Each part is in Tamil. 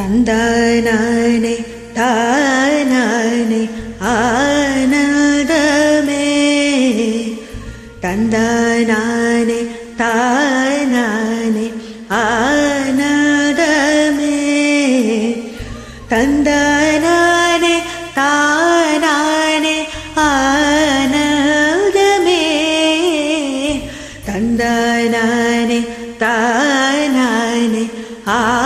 തന്താനാനെ താനാനെ ആനന്ദമേ. തന്താനാനെ താനാനെ ആനന്ദമേ. തന്താനാനെ താനാനെ ആനന്ദമേ. തന്താനാനെ താനാനെ ആ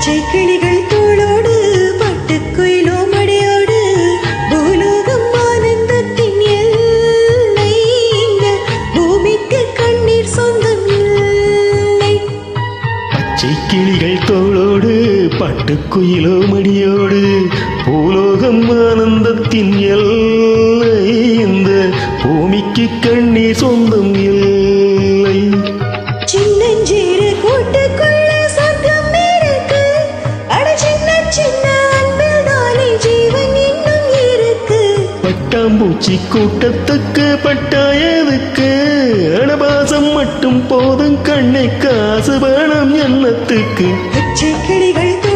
பச்சை கிளிகள் தோளோடு பட்டுக்குயிலோ மடியோடு பூலோகம் ஆனந்தத்தின் எல்லை. இந்த பூமிக்கு கண்ணீர் சொந்தம் இல்லை. பச்சை கிளிகள் தோளோடு பட்டுக்குயிலோ மடியோடு பூலோகம் ஆனந்தத்தின் எல்லை. இந்த பூமிக்கு கண்ணீர் சொந்தம் இல்லை. பட்டாம்பூச்சி கூட்டத்துக்கு பட்டாயதுக்கு அனபாசம் மட்டும் போதும் கண்ணை காசு வேணும் எண்ணத்துக்கு கிளிகள்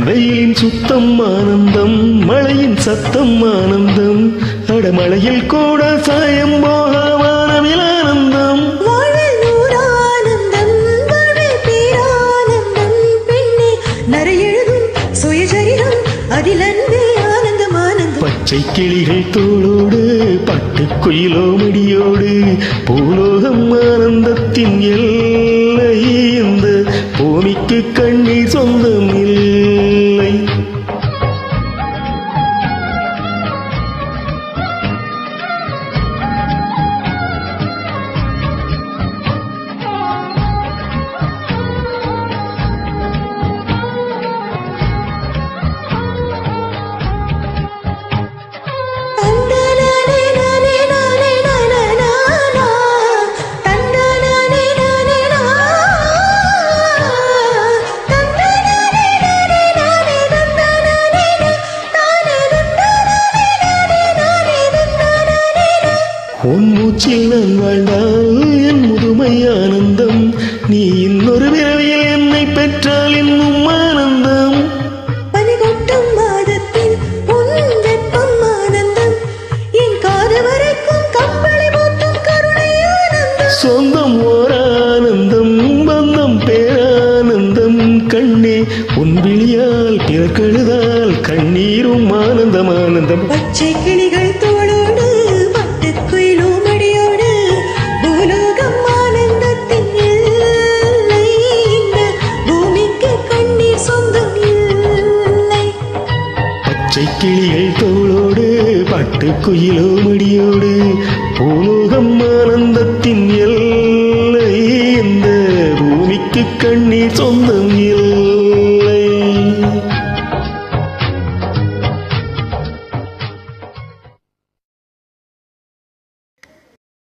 வெயிலின் சுத்தம் ஆனந்தம் மழையின் சத்தம் ஆனந்தம் அடமழையில் கூட சாயம் போக வானவில் ஆனந்தம். பச்சை கிளிகள் தோளோடு பட்டுக்குயிலோ மடியோடு பூலோகம் ஆனந்தத்தின் எல்லை இந்த பூமிக்கு கண்ணீர் சொந்தம் உன் மூச்சில் நான் வாழ்ந்தால் என் முதுமை ஆனந்தம். நீ இன்னொரு பிறவியில் என்னை பெற்றால் இன்னும் ஆனந்தம். சொந்தம் ஓர் ஆனந்தம் பந்தம் பேரானந்தம் கண்ணே உன் விழியால் பிறக்கழுதால் கண்ணீரும் ஆனந்தம் ஆனந்தம். பச்சை கிளிகள் பட்டுக்குயிலோ மடியோடு பூலோகம் ஆனந்தத்தின் எல்லை இந்த பூமிக்கு கண்ணீர் சொந்தம் இல்லை.